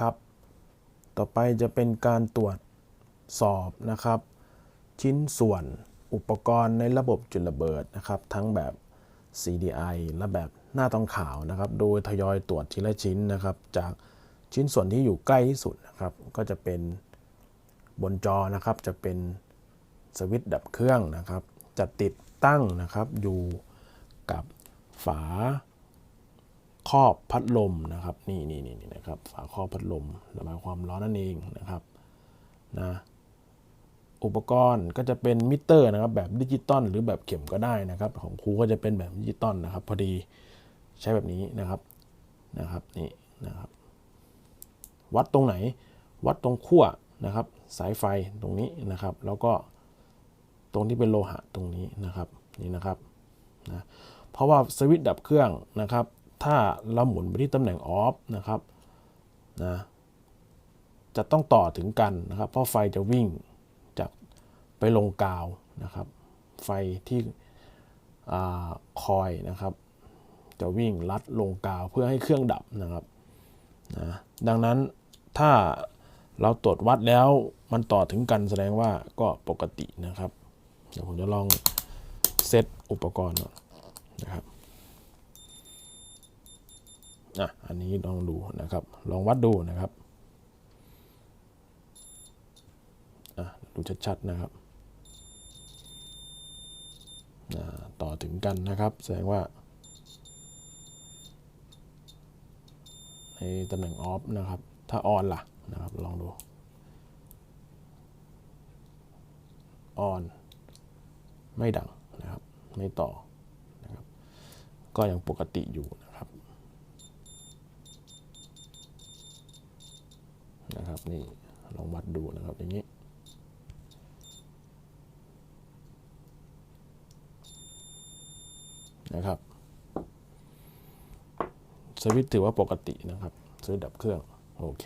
ครับ ต่อไปจะเป็นการตรวจสอบนะครับ ชิ้นส่วนอุปกรณ์ในระบบจุดระเบิดนะครับ ทั้งแบบ CDI และแบบหน้าต้องขาวนะครับ โดยทยอยตรวจทีละชิ้นนะครับ จากชิ้นส่วนที่อยู่ใกล้ที่สุดนะครับ ก็จะเป็นบนจอนะครับจะเป็นสวิตช์ดับเครื่องนะครับ จะติดตั้งนะครับอยู่กับฝา ครอบพัดลมนะครับนี่นี่นี่นะครับฝาครอบพัดลมระบายความร้อนนั่นเองนะครับนะอุปกรณ์ก็จะเป็นมิเตอร์นะครับแบบดิจิตอลหรือแบบเข็มก็ได้นะครับ ของครูก็จะเป็นแบบดิจิตอลนะครับ พอดีใช้แบบนี้นะครับนะครับนี่นะครับ วัดตรงไหนวัดตรงขั้วนะครับ สายไฟตรงนี้นะครับ แล้วก็ตรงที่เป็นโลหะตรงนี้นะครับนี่นะครับนะเพราะว่าสวิตช์ดับเครื่องนะครับ ถ้าเราหมุนไปที่ตำแหน่งออฟนะครับนะจะต้องต่อถึงกันนะครับ เพราะไฟจะวิ่งจากไปลงกาวนะครับ ไฟที่คอยนะครับ จะวิ่งลัดลงกาวเพื่อให้เครื่องดับนะครับนะดังนั้นถ้าเราตรวจวัดแล้วมันต่อถึงกันแสดงว่าก็ปกตินะครับ เดี๋ยวผมจะลองเซตอุปกรณ์นะครับ อะอันนี้ลองดูนะครับ ลองวัดดูนะครับอะดูชัดๆนะครับอ่าต่อถึงกันนะครับ แสดงว่า ในตำแหน่งออฟนะครับ ถ้าออนล่ะนะครับ ลองดูออนไม่ดังนะครับ ไม่ต่อนะครับ ก็ยังปกติอยู่นะครับ นะครับนี่ลองวัดดูนะครับอย่างนี้นะครับสวิตถือว่าปกตินะครับสวิตดับเครื่อง โอเค